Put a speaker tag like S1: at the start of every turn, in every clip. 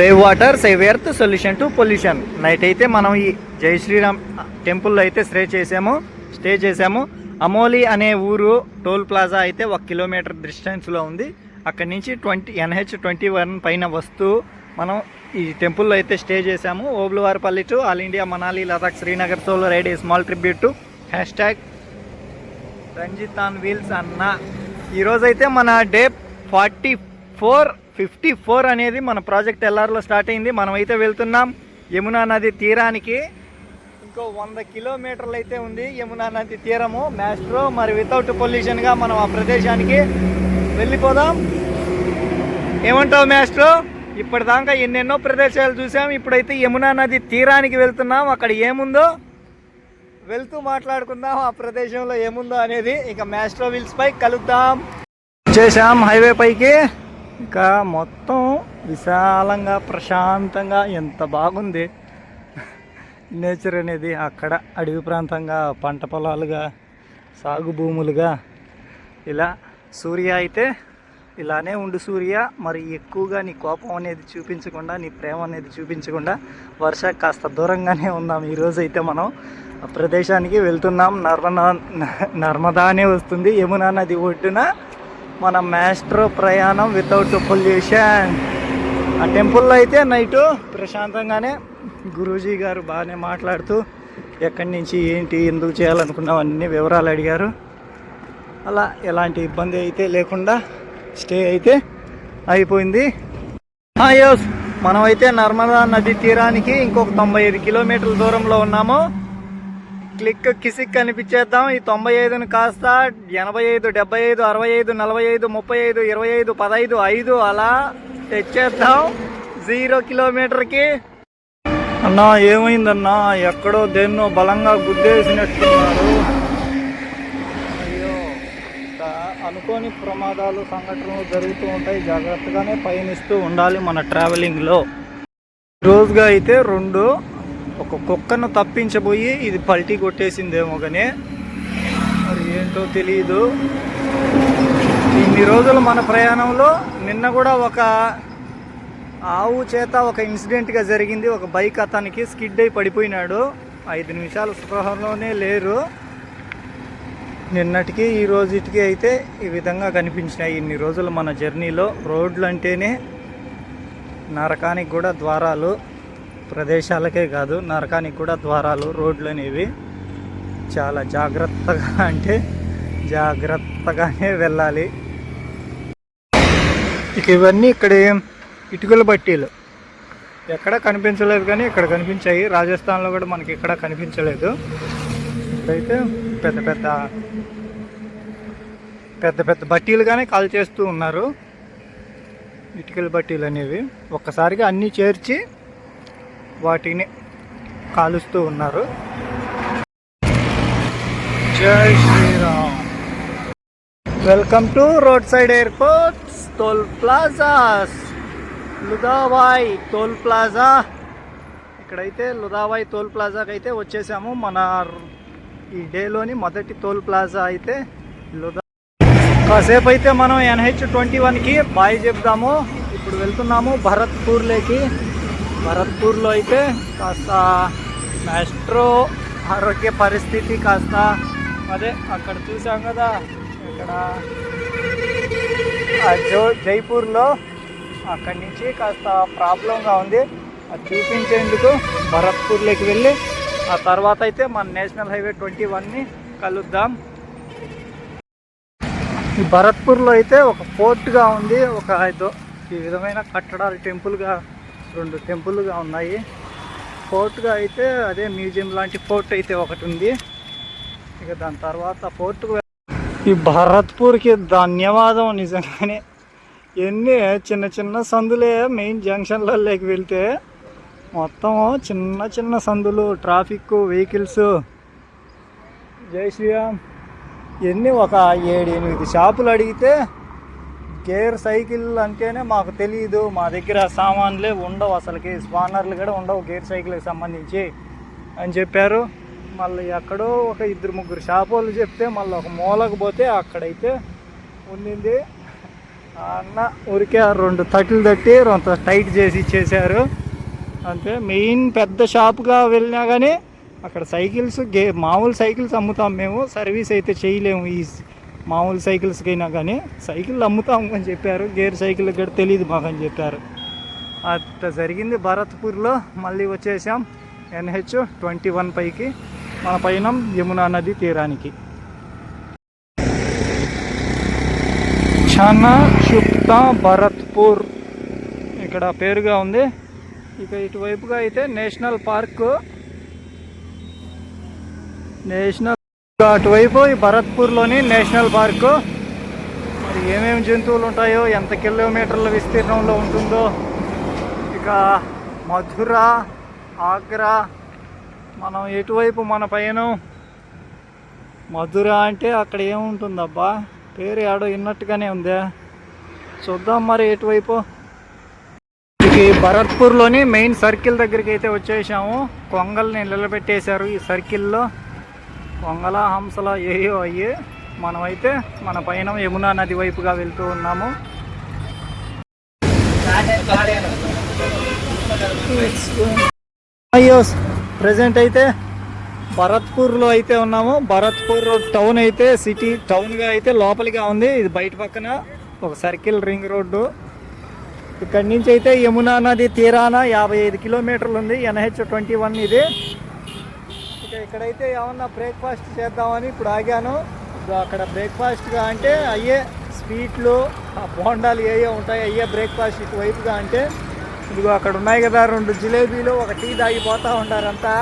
S1: Save water save earth solution to pollution. Night అయితే మనం ఈ జై శ్రీరామ్ టెంపుల్లో అయితే స్టే చేసాము స్టే చేసాము అమోలి అనే ఊరు టోల్ ప్లాజా అయితే ఒక కిలోమీటర్ డిస్టెన్స్లో ఉంది. అక్కడి నుంచి ట్వంటీ ఎన్హెచ్ ట్వంటీ వన్ పైన వస్తూ మనం ఈ టెంపుల్లో అయితే స్టే చేసాము Obluvaripalli to all India Manali Ladakh Srinagar solo ride small tribute to hashtag Ranjith on wheels అన్న. ఈరోజైతే మన day forty four fifty four అనేది మన ప్రాజెక్ట్ ఎల్ఆర్లో స్టార్ట్ అయింది. మనమైతే వెళ్తున్నాం. యమునా నది తీరానికి ఇంకో వంద కిలోమీటర్లు అయితే ఉంది యమునా నది తీరము. మ్యాస్ట్రో మరి వితౌట్ పొల్యూషన్గా మనం ఆ ప్రదేశానికి వెళ్ళిపోదాం. ఏమంటావు మ్యాస్ట్రో ఇప్పటిదాకా ఎన్నెన్నో ప్రదేశాలు చూసాం. ఇప్పుడైతే యమునా నది తీరానికి వెళ్తున్నాం. అక్కడ ఏముందో వెళ్తూ మాట్లాడుకుందాం. ఆ ప్రదేశంలో ఏముందో అనేది ఇక మ్యాస్ట్రో విల్స్ పై కలుద్దాం. చేసాం హైవే పైకి. ఇంకా మొత్తం విశాలంగా ప్రశాంతంగా ఎంత బాగుంది. నేచర్ అనేది అక్కడ అడవి ప్రాంతంగా పంట పొలాలుగా సాగు భూములుగా ఇలా సూర్య అయితే ఇలానే ఉండు సూర్య. మరి ఎక్కువగా నీ కోపం అనేది చూపించకుండా నీ ప్రేమ అనేది చూపించకుండా వర్ష కాస్త దూరంగానే ఉన్నాం ఈరోజు అయితే మనం ఆ ప్రదేశానికి వెళ్తున్నాం. నర్మదా నర్మదా అనే వస్తుంది. యమునా నది ఒడ్డున మన మాస్టర్ ప్రయాణం వితౌట్ పొల్యూషన్ ఆ టెంపుల్లో అయితే నైటు ప్రశాంతంగానే గురూజీ గారు బాగానే మాట్లాడుతూ ఎక్కడి నుంచి ఏంటి ఎందుకు చేయాలనుకున్నాం అన్ని వివరాలు అడిగారు. అలా ఎలాంటి ఇబ్బంది అయితే లేకుండా స్టే అయితే అయిపోయింది. యోస్ మనమైతే నర్మదా నది తీరానికి ఇంకొక తొంభై ఐదు కిలోమీటర్ల దూరంలో ఉన్నాము. క్లిక్ కిసిక్ కనిపించేద్దాం ఈ తొంభై ఐదుని కాస్త ఎనభై ఐదు డెబ్బై ఐదు అరవై ఐదు నలభై ఐదు ముప్పై ఐదు ఇరవై ఐదు పదహైదు ఐదు అలా తెచ్చేద్దాం. జీరో కిలోమీటర్కి. అన్నా ఏమైందన్నా? ఎక్కడో దేన్నో బలంగా గుద్దేసినట్టున్నారు. అయ్యో అనుకోని ప్రమాదాలు సంఘటనలు జరుగుతూ ఉంటాయి. జాగ్రత్తగానే పయనిస్తూ ఉండాలి మన ట్రావెలింగ్లో రోజుగా అయితే రెండు ఒక కుక్కను తప్పించబోయి ఇది పల్టీ కొట్టేసిందేమో కానీ మరి ఏంటో తెలియదు ఇన్ని రోజులు మన ప్రయాణంలో నిన్న కూడా ఒక ఆవు చేత ఒక ఇన్సిడెంట్గా జరిగింది. ఒక బైక్ అతనికి స్కిడ్ అయి పడిపోయినాడు. ఐదు నిమిషాలు స్పృహలోనే లేరు. నిన్నటికి ఈ రోజుటికి అయితే ఈ విధంగా కనిపించినాయి. ఇన్ని రోజులు మన జర్నీలో రోడ్లు అంటేనే నరకానికి కూడా ద్వారాలు. ప్రదేశాలకే కాదు నరకానికి కూడా ద్వారాలు రోడ్లు అనేవి చాలా జాగ్రత్తగా అంటే జాగ్రత్తగానే వెళ్ళాలి. ఇక ఇవన్నీ ఇక్కడ ఏం- ఇటుకల బట్టీలు. ఎక్కడ కనిపించలేదు కానీ ఇక్కడ కనిపించాయి. రాజస్థాన్లో కూడా మనకి ఇక్కడ కనిపించలేదు. ఇక్కడైతే పెద్ద పెద్ద పెద్ద పెద్ద బట్టీలు కానీ కాల్ చేస్తూ ఉన్నారు. ఇటుకల బట్టీలు అనేవి ఒక్కసారిగా అన్నీ చేర్చి వాటిని కాలుస్తూ ఉన్నారు. జై Shriram. Welcome to road side airports toll plazas Ludawai toll plaza ఇక్కడైతే లుదావాయ్ టోల్ ప్లాజాకి అయితే వచ్చేసాము. మన ఈ డేలోని మొదటి టోల్ ప్లాజా అయితే లుదా కాసేపు అయితే మనం ఎన్హెచ్ ట్వంటీ వన్కి బాయ్ చెప్దాము ఇప్పుడు వెళ్తున్నాము భరత్పూర్లోకి. భరత్పూర్లో అయితే కాస్త మెస్ట్రో ఆరోగ్య పరిస్థితి కాస్త అదే అక్కడ చూసాం కదా. ఇక్కడ ఆ జో జైపూర్లో అక్కడి నుంచి కాస్త ప్రాబ్లంగా ఉంది. అది చూపించేందుకు భరత్పూర్లోకి వెళ్ళి ఆ తర్వాత అయితే మన నేషనల్ హైవే ట్వంటీ వన్ని కలుద్దాం. ఈ భరత్పూర్లో అయితే ఒక ఫోర్ట్గా ఉంది. ఒక ఏదో ఈ విధమైన కట్టడాలు టెంపుల్గా రెండు టెంపుల్గా ఉన్నాయి. ఫోర్ట్గా అయితే అదే మ్యూజియం లాంటి ఫోర్ట్ అయితే ఒకటి ఉంది. ఇక దాని తర్వాత ఫోర్ట్కు ఈ భరత్పూర్కి ధన్యవాదం నిజంగానే. ఎన్ని చిన్న చిన్న సందులే మెయిన్ జంక్షన్లలోకి వెళ్తే మొత్తం చిన్న చిన్న సందులు ట్రాఫిక్ వెహికల్స్. జై శ్రీరామ్. ఎన్ని ఒక ఏడు ఎనిమిది షాపులు అడిగితే గేర్ సైకిల్ అంటేనే మాకు తెలియదు మా దగ్గర సామాన్లే ఉండవు అసలుకి. స్పానర్లు కూడా ఉండవు గేర్ సైకిల్కి సంబంధించి అని చెప్పారు. మళ్ళీ ఎక్కడో ఒక ఇద్దరు ముగ్గురు షాపు వాళ్ళు చెప్తే మళ్ళీ ఒక మూలకు పోతే అక్కడైతే ఉండింది అన్న ఊరికే ఆ రెండు తట్లు తట్టి రెండు టైట్ చేసి ఇచ్చేసారు అంతే. మెయిన్ పెద్ద షాప్గా వెళ్ళినా కానీ అక్కడ సైకిల్స్ గే మామూలు సైకిల్స్ అమ్ముతాం మేము. సర్వీస్ అయితే చేయలేము. ఈ మామూలు సైకిల్స్కైనా కానీ సైకిల్ అమ్ముతాం అని చెప్పారు. గేర్ సైకిల్ కూడా తెలియదు మాకని అని చెప్పారు. అట్లా జరిగింది భరత్పూర్లో. మళ్ళీ వచ్చేసాం ఎన్హెచ్ ట్వంటీ వన్ పైకి. మన పైన యమునా నది తీరానికి. చనా క్షుప్త భరత్పూర్. ఇక్కడ పేరుగా ఉంది. ఇక ఇటువైపుగా అయితే నేషనల్ పార్క్. నేషనల్ అటువైపు ఈ భరత్పూర్లోని నేషనల్ పార్కు. మరి ఏమేమి జంతువులు ఉంటాయో ఎంత కిలోమీటర్ల విస్తీర్ణంలో ఉంటుందో ఇక మధుర ఆగ్రా మనం ఎటువైపు మన పైన మధుర అంటే అక్కడ ఏముంటుందబ్బా పేరు ఏడో విన్నట్టుగానే ఉందే. చూద్దాం మరి ఎటువైపు. ఇది ఈ భరత్పూర్లోని మెయిన్ సర్కిల్ దగ్గరికి అయితే వచ్చేసాము. కొంగల్ని నిలబెట్టేశారు ఈ సర్కిల్లో. కొంగల హంసల ఏయో అయ్యి మనమైతే మన పైన యమునా నది వైపుగా వెళ్తూ ఉన్నాము. అయ్యో ప్రజెంట్ అయితే భరత్పూర్లో అయితే ఉన్నాము. భరత్పూర్ టౌన్ అయితే సిటీ టౌన్గా అయితే లోపలిగా ఉంది. ఇది బయట పక్కన ఒక సర్కిల్ రింగ్ రోడ్డు. ఇక్కడి నుంచి అయితే యమునా నది తీరాన యాభై ఐదు కిలోమీటర్లు ఉంది. ఎన్హెచ్ ట్వంటీ వన్ ఇది. ఇక్కడైతే ఏమన్నా బ్రేక్ఫాస్ట్ చేద్దామని ఇప్పుడు ఆగాను. ఇప్పుడు అక్కడ బ్రేక్ఫాస్ట్గా అంటే అయ్యే స్వీట్లు ఆ బోండాలు ఏ ఉంటాయి అయ్యే బ్రేక్ఫాస్ట్ ఇటువైపుగా అంటే ఇదిగో అక్కడ ఉన్నాయి కదా రెండు జిలేబీలు ఒక టీ తాగిపోతూ ఉంటారంతా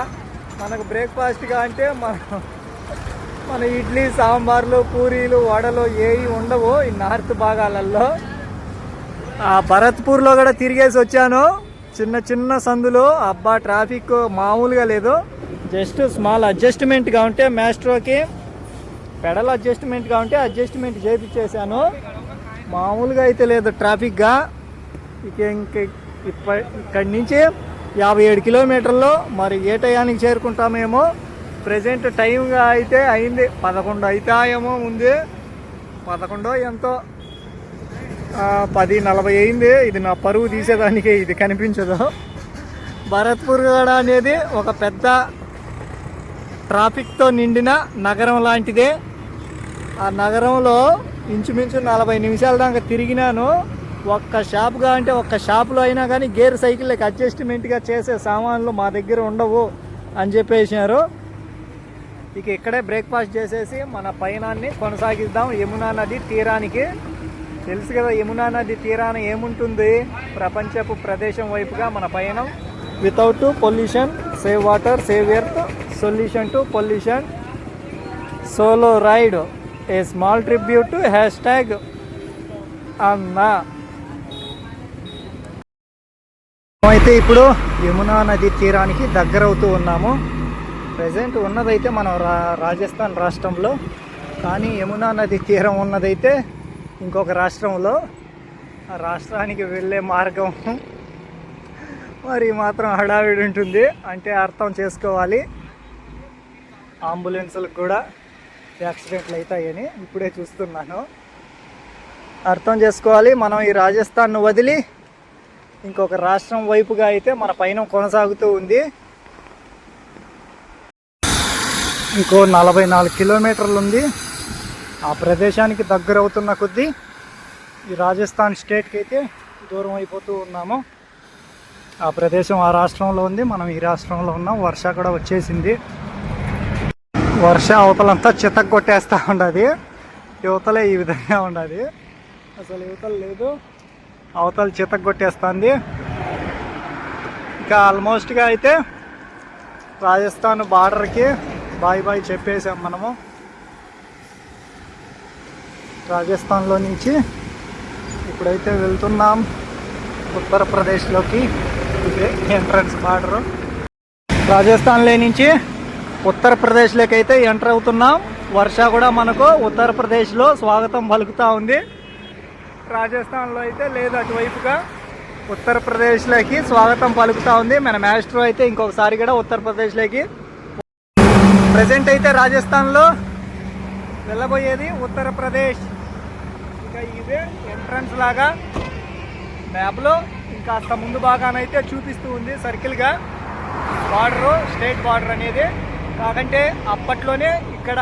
S1: మనకు బ్రేక్ఫాస్ట్గా అంటే మన మన ఇడ్లీ సాంబార్లు పూరీలు వడలు ఏవి ఉండవు ఈ నార్త్ భాగాలలో ఆ భరత్పూర్లో కూడా తిరిగేసి వచ్చాను. చిన్న చిన్న సందులు అబ్బా ట్రాఫిక్ మామూలుగా లేదు. జస్ట్ స్మాల్ అడ్జస్ట్మెంట్గా ఉంటే మ్యాస్ట్రోకి పెడల్ అడ్జస్ట్మెంట్గా ఉంటే అడ్జస్ట్మెంట్ చేపించేశాను మామూలుగా అయితే లేదు ట్రాఫిక్గా. ఇక ఇంక ఇక్కడి నుంచి యాభై ఏడు కిలోమీటర్లు మరి ఏ టయానికి చేరుకుంటామేమో ప్రజెంట్ టైంగా అయితే అయింది. పదకొండు అవుతాయేమో ఉంది. పదకొండో ఎంతో. పది నలభై అయింది. ఇది నా పరువు తీసేదానికి ఇది కనిపించదు. భరత్పూర్ గడ అనేది ఒక పెద్ద ట్రాఫిక్తో నిండిన నగరం లాంటిదే. ఆ నగరంలో ఇంచుమించు నలభై నిమిషాల దాకా తిరిగినాను. ఒక్క షాప్గా అంటే ఒక్క షాపులో అయినా కానీ గేర్ సైకిళ్ళకి అడ్జస్ట్మెంట్గా చేసే సామాన్లు మా దగ్గర ఉండవు అని చెప్పేసినారు. ఇక ఇక్కడే బ్రేక్ఫాస్ట్ చేసేసి మన పయనాన్ని కొనసాగిద్దాం యమునా నది తీరానికి. తెలుసు కదా యమునా నది తీరాన ఏముంటుంది? ప్రపంచపు ప్రదేశం వైపుగా మన పయనం. Without pollution save water save earth solution to pollution solo ride a small tribute hashtag అన్నా అయితే ఇప్పుడు యమునా నది తీరానికి దగ్గరవుతూ ఉన్నాము. ప్రజెంట్ ఉన్నదైతే మనం రా రాజస్థాన్ రాష్ట్రంలో. కానీ యమునా నది తీరం ఉన్నదైతే ఇంకొక రాష్ట్రంలో. ఆ రాష్ట్రానికి వెళ్ళే మార్గం. మరి మాత్రం హడావిడి ఉంటుంది. అంటే అర్థం చేసుకోవాలి. అంబులెన్సులకు కూడా యాక్సిడెంట్లు అవుతాయని ఇప్పుడే చూస్తున్నాను. అర్థం చేసుకోవాలి మనం ఈ రాజస్థాన్ను వదిలి ఇంకొక రాష్ట్రం వైపుగా అయితే మన పైన కొనసాగుతూ ఉంది. ఇంకో నలభై నాలుగు కిలోమీటర్లు ఉంది. ఆ ప్రదేశానికి దగ్గరవుతున్న కొద్దీ ఈ రాజస్థాన్ స్టేట్కి అయితే దూరం అయిపోతూ ఉన్నాము. ఆ ప్రదేశం ఆ రాష్ట్రంలో ఉంది. మనం ఈ రాష్ట్రంలో ఉన్నాం. వర్ష కూడా వచ్చేసింది. వర్ష అవతలంతా చితక్ కొట్టేస్తూ ఉండదు. యువతలే ఈ విధంగా ఉండదు. అసలు యువతలు లేదు. అవతల చితక్ కొట్టేస్తుంది ఇక ఆల్మోస్ట్గా అయితే రాజస్థాన్ బార్డర్కి బాయ్ బాయ్ చెప్పేసాం మనము. రాజస్థాన్లో నుంచి ఇప్పుడైతే వెళ్తున్నాం. ఉత్తరప్రదేశ్లోకి. ఇదే ఎంట్రన్స్ బార్డరు. రాజస్థాన్లో నుంచి ఉత్తరప్రదేశ్లోకి అయితే ఎంటర్ అవుతున్నాం. వర్ష కూడా మనకు ఉత్తరప్రదేశ్లో స్వాగతం పలుకుతూ ఉంది. రాజస్థాన్లో అయితే లేదు అటువైపుగా. ఉత్తరప్రదేశ్లోకి స్వాగతం పలుకుతూ ఉంది. మన మాస్టర్ అయితే ఇంకొకసారి కూడా ఉత్తరప్రదేశ్లోకి. ప్రజెంట్ అయితే రాజస్థాన్లో వెళ్ళబోయేది ఉత్తరప్రదేశ్. ఇక ఇంకా ఇదే ఎంట్రన్స్ లాగా మ్యాప్లో ఇంకాస్త ముందు భాగానైతే చూపిస్తూ ఉంది. సర్కిల్గా. బార్డరు స్టేట్ బార్డర్ అనేది కాకంటే అప్పట్లోనే ఇక్కడ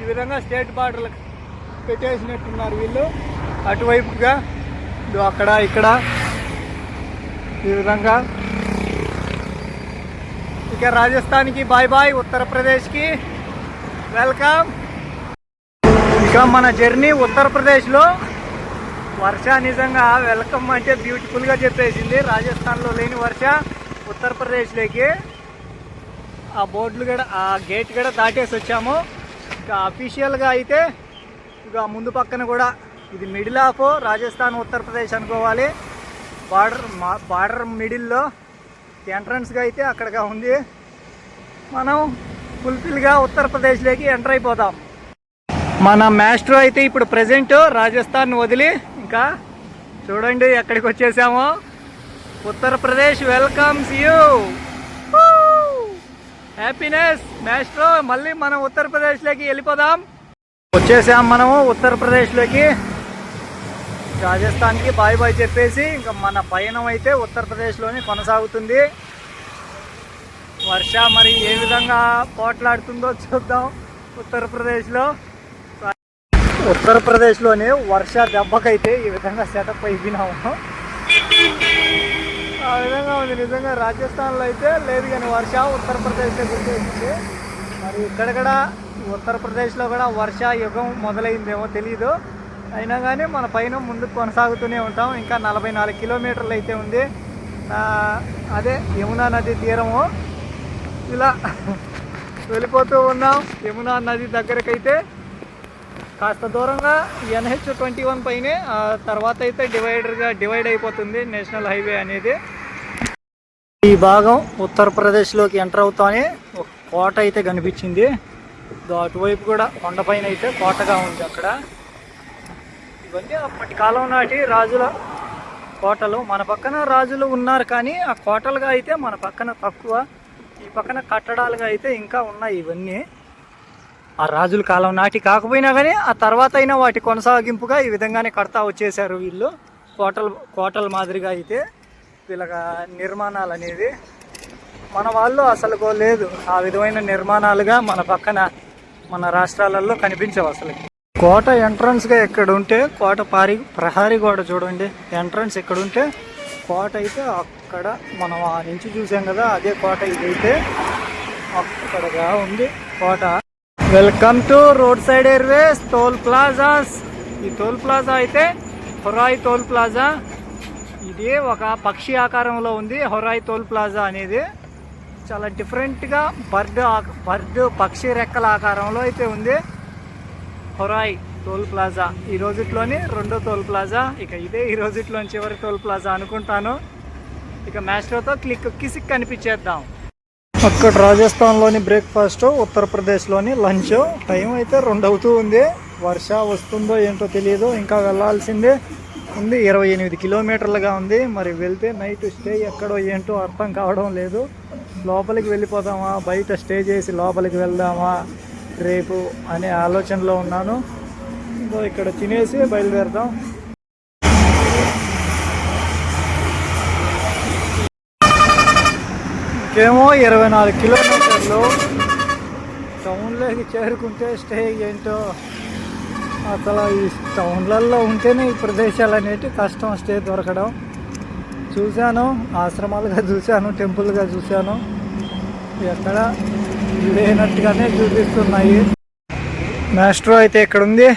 S1: ఈ విధంగా స్టేట్ బార్డర్లకు పెట్టేసినట్టున్నారు వీళ్ళు. అటువైపుగా అక్కడ ఇక్కడ ఈ విధంగా. ఇక రాజస్థాన్కి బాయ్ బాయ్ ఉత్తరప్రదేశ్కి వెల్కమ్. ఇక మన జర్నీ ఉత్తరప్రదేశ్లో. వర్ష నిజంగా వెల్కమ్ అంటే బ్యూటిఫుల్గా చెప్పేసింది. రాజస్థాన్లో లేని వర్ష ఉత్తరప్రదేశ్లోకి. ఆ బోర్డులు కూడా ఆ గేట్ కూడా దాటేసి వచ్చాము. ఇక అఫీషియల్గా అయితే ఇక ముందు పక్కన కూడా ఇది మిడిల్ ఆఫ్ రాజస్థాన్ ఉత్తరప్రదేశ్ అనుకోవాలి. బార్డర్ మా బార్డర్ మిడిల్లో ఎంట్రన్స్గా అయితే అక్కడగా ఉంది. మనం ఫుల్ఫిల్గా ఉత్తరప్రదేశ్లోకి ఎంటర్ అయిపోతాం. మన మాస్టర్ అయితే ఇప్పుడు ప్రజెంట్ రాజస్థాన్ వదిలి ఇంకా చూడండి ఎక్కడికి వచ్చేసామో. Uttar Pradesh welcomes you happiness maestro మళ్ళీ మనం ఉత్తరప్రదేశ్లోకి వెళ్ళిపోదాం. వచ్చేసాం మనము ఉత్తరప్రదేశ్లోకి. రాజస్థాన్కి బాయ్ బాయ్ చెప్పేసి ఇంకా మన పయనం అయితే ఉత్తరప్రదేశ్లోనే కొనసాగుతుంది. వర్ష మరి ఏ విధంగా పోట్లాడుతుందో చూద్దాం ఉత్తరప్రదేశ్లో. ఉత్తరప్రదేశ్లోని వర్ష దెబ్బకైతే ఈ విధంగా సెటప్ అయిపోయినాము. ఆ విధంగా ఉంది. నిజంగా రాజస్థాన్లో అయితే లేదు కానీ వర్ష ఉత్తరప్రదేశ్లో గుర్తొచ్చింది మరి ఇక్కడ కూడా ఉత్తరప్రదేశ్లో కూడా వర్ష యుగం మొదలైందేమో తెలియదు అయినా కానీ మన పైన ముందుకు కొనసాగుతూనే ఉంటాం. ఇంకా నలభై నాలుగు కిలోమీటర్లు అయితే ఉంది. అదే యమునా నది తీరము. ఇలా వెళ్ళిపోతూ ఉన్నాం యమునా నది దగ్గరకైతే. కాస్త దూరంగా ఎన్హెచ్ ట్వంటీ వన్ పైనే ఆ తర్వాత అయితే డివైడర్గా డివైడ్ అయిపోతుంది నేషనల్ హైవే అనేది. ఈ భాగం ఉత్తరప్రదేశ్లోకి ఎంటర్ అవుతానే ఒక కోట అయితే కనిపించింది. అటువైపు కూడా కొండపైన అయితే కోటగా ఉంది అక్కడ. ఇవన్నీ అప్పటి కాలం నాటి రాజుల కోటలు. మన పక్కన రాజులు ఉన్నారు కానీ ఆ కోటలుగా అయితే మన పక్కన తక్కువ ఈ పక్కన కట్టడాలుగా అయితే ఇంకా ఉన్నాయి ఇవన్నీ. ఆ రాజుల కాలం నాటి కాకపోయినా కానీ ఆ తర్వాత అయినా వాటి కొనసాగింపుగా ఈ విధంగానే కడతా వచ్చేసారు వీళ్ళు. కోటలు కోటల మాదిరిగా అయితే. వీళ్ళ నిర్మాణాలు అనేది మన వాళ్ళు అసలు లేదు. ఆ విధమైన నిర్మాణాలుగా మన పక్కన మన రాష్ట్రాలలో కనిపించవు అసలు. కోట ఎంట్రన్స్గా ఎక్కడ ఉంటే కోట పారి ప్రహారీ గోడ చూడండి. ఎంట్రన్స్ ఎక్కడ ఉంటే కోట అయితే అక్కడ మనం ఆ నుంచి చూసాం కదా అదే కోట ఇదైతే అక్కడగా ఉంది కోట. Welcome to road side airways toll plazas ఈ టోల్ ప్లాజా అయితే హొరాయి టోల్ ప్లాజా ఇది ఒక పక్షి ఆకారంలో ఉంది హొరాయి తోల్ ప్లాజా అనేది. చాలా డిఫరెంట్గా బర్డ్ బర్డ్ పక్షి రెక్కల ఆకారంలో అయితే ఉంది. Horai toll plaza. ఈ రోజుట్లోని రెండో టోల్ ప్లాజా. ఇక ఇదే ఈ రోజుట్లోని చివరి టోల్ ప్లాజా అనుకుంటాను. ఇక మ్యాస్ట్రోతో క్లిక్ కిసిక్ కనిపించేద్దాం. అక్కడ రాజస్థాన్లోని బ్రేక్ఫాస్ట్ ఉత్తరప్రదేశ్లోని లంచ్. టైం అయితే రెండు అవుతూ ఉంది. వర్ష వస్తుందో ఏంటో తెలియదు ఇంకా వెళ్ళాల్సిందే. ఉంది. ఇరవై ఎనిమిది కిలోమీటర్లుగా ఉంది. మరి వెళ్తే నైట్ స్టే ఎక్కడో ఏంటో అర్థం కావడం లేదు. లోపలికి వెళ్ళిపోదామా? బయట స్టే చేసి లోపలికి వెళ్దామా? రేపు అనే ఆలోచనలో ఉన్నాను. సో ఇక్కడ తినేసి బయలుదేరదాం. ఇంకేమో ఇరవై నాలుగు కిలోమీటర్లు. టౌన్లోకి చేరుకుంటే స్టే ఏంటో అసలు ఈ టౌన్లలో ఉంటేనే ఈ ప్రదేశాలు అనేటివి కష్టం స్టే దొరకడం. చూశాను ఆశ్రమాలుగా చూశాను టెంపుల్గా చూశాను. ఎక్కడ లేనట్టుగానే చూపిస్తున్నాయి. మాస్ట్రో అయితే ఇక్కడ ఉంది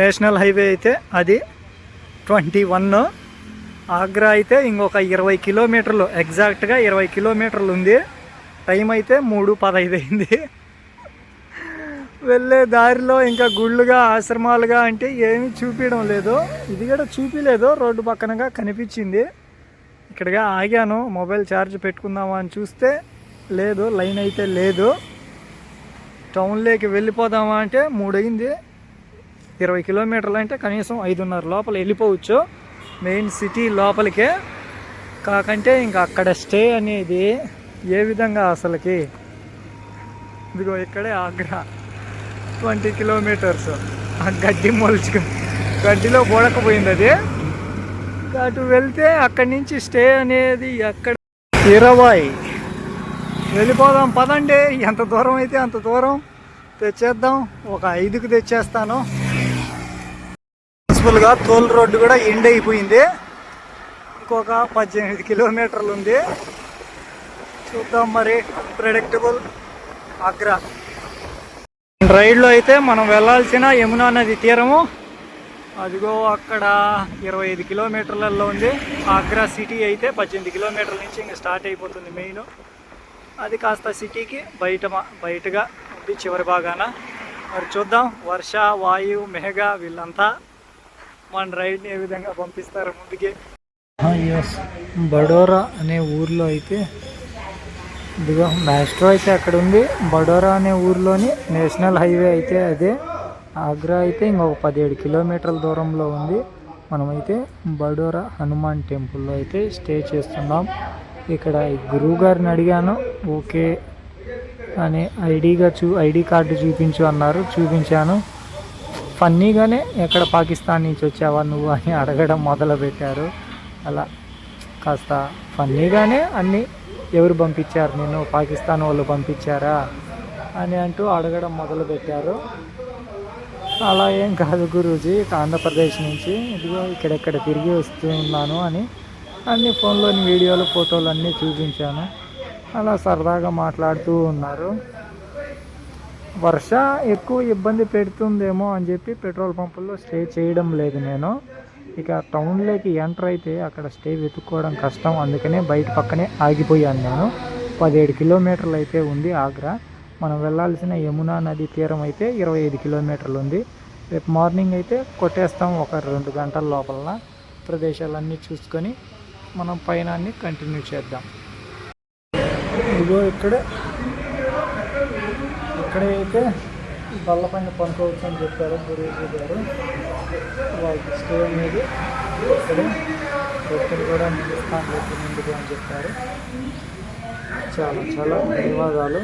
S1: నేషనల్ హైవే అయితే అది ట్వంటీ వన్. ఆగ్రా అయితే ఇంకొక ఇరవై కిలోమీటర్లు ఎగ్జాక్ట్గా ఇరవై కిలోమీటర్లు ఉంది. టైం అయితే మూడు పదహైదు అయింది. వెళ్ళే దారిలో ఇంకా గుళ్ళుగా ఆశ్రమాలుగా అంటే ఏమీ చూపించడం లేదు. ఇది కూడా చూపించలేదు రోడ్డు పక్కనగా కనిపించింది. ఇక్కడగా ఆగాను. మొబైల్ ఛార్జ్ పెట్టుకుందామా అని చూస్తే లేదు లైన్ అయితే లేదు. టౌన్లోకి వెళ్ళిపోదామా అంటే మూడైంది ఇరవై కిలోమీటర్లు అంటే కనీసం ఐదున్నర లోపల వెళ్ళిపోవచ్చు. Main city లోపలికే. కాకంటే ఇంకా అక్కడ స్టే అనేది ఏ విధంగా అసలుకి? ఇదిగో ఇక్కడే ఆగ్రా. Twenty kilometres. ఆ గడ్డి మొలుచుకు గడ్డిలో బోడకపోయింది అది. అటు వెళ్తే అక్కడి నుంచి స్టే అనేది ఎక్కడ ఇరవై. వెళ్ళిపోదాం పదండి. ఎంత దూరం అయితే అంత దూరం. తెచ్చేద్దాం. ఒక ఐదుకు తెచ్చేస్తాను. ప్రిన్సిపల్గా తోల్ రోడ్డు కూడా ఎండ్ అయిపోయింది. ఇంకొక పద్దెనిమిది కిలోమీటర్లు ఉంది. చూద్దాం మరి. ప్రెడిక్టబుల్ ఆగ్రా రైడ్లో అయితే మనం వెళ్ళాల్సిన యమునా నది తీరము. అదిగో అక్కడ ఇరవై ఐదు కిలోమీటర్లలో ఉంది. ఆగ్రా సిటీ అయితే పద్దెనిమిది కిలోమీటర్ల నుంచి ఇంకా స్టార్ట్ అయిపోతుంది మెయిన్. అది కాస్త సిటీకి బయట మా- బయటగా ఉంది చివరి భాగాన. మరి చూద్దాం వర్ష వాయు మెహగా వీళ్ళంతా మన రైడ్ని ఏ విధంగా పంపిస్తారు ముందుకి. ఎస్ బడోరా అనే ఊర్లో అయితే ఇదిగో మ్యాస్ట్రో అయితే అక్కడ ఉంది బడోరా అనే ఊర్లోని నేషనల్ హైవే అయితే అదే. ఆగ్రా అయితే ఇంకొక పదిహేడు కిలోమీటర్ల దూరంలో ఉంది. మనమైతే బడోరా హనుమాన్ టెంపుల్లో అయితే స్టే చేస్తున్నాం. ఇక్కడ గురువు గారిని అడిగాను ఓకే అని ఐడిగా చూ ఐడి కార్డు చూపించు అన్నారు. చూపించాను. ఫన్నీగానే ఎక్కడ పాకిస్తాన్ నుంచి వచ్చావా నువ్వు అని అడగడం మొదలుపెట్టారు. అలా కాస్త ఫన్నీగానే అన్నీ ఎవరు పంపించారు? నేను పాకిస్తాన్ వాళ్ళు పంపించారా? అని అంటూ అడగడం మొదలుపెట్టారు. అలా ఏం కాదు గురూజీ ఆంధ్రప్రదేశ్ నుంచి ఇదిగో ఇక్కడెక్కడ తిరిగి వస్తూ ఉన్నాను అని అన్ని ఫోన్లోని వీడియోలు ఫోటోలు అన్నీ చూపించాను. అలా సరదాగా మాట్లాడుతూ ఉన్నారు. వర్ష ఎక్కువ ఇబ్బంది పెడుతుందేమో అని చెప్పి పెట్రోల్ పంపుల్లో స్టే చేయడం లేదు నేను. ఇక టౌన్లోకి ఎంటర్ అయితే అక్కడ స్టే వెతుక్కోవడం కష్టం. అందుకనే బయట పక్కనే ఆగిపోయాను నేను. పదిహేడు కిలోమీటర్లు అయితే ఉంది ఆగ్రా. మనం వెళ్ళాల్సిన యమునా నది తీరం అయితే ఇరవై ఐదు కిలోమీటర్లు ఉంది. రేపు మార్నింగ్ అయితే కొట్టేస్తాం ఒక రెండు గంటల లోపల. ప్రదేశాలన్నీ చూసుకొని మనం పైన కంటిన్యూ చేద్దాం. ఇదిగో ఇక్కడ. ఇక్కడే అయితే బల్ల పైన పనుకోవచ్చు అని చెప్పారు గురూజీ గారు. వాళ్ళకి స్టే అనేది ఇక్కడే వ్యక్తులు కూడా నిలుస్తాను రేపు ముందుకు అని చెప్పారు. చాలా చాలా ధన్యవాదాలు.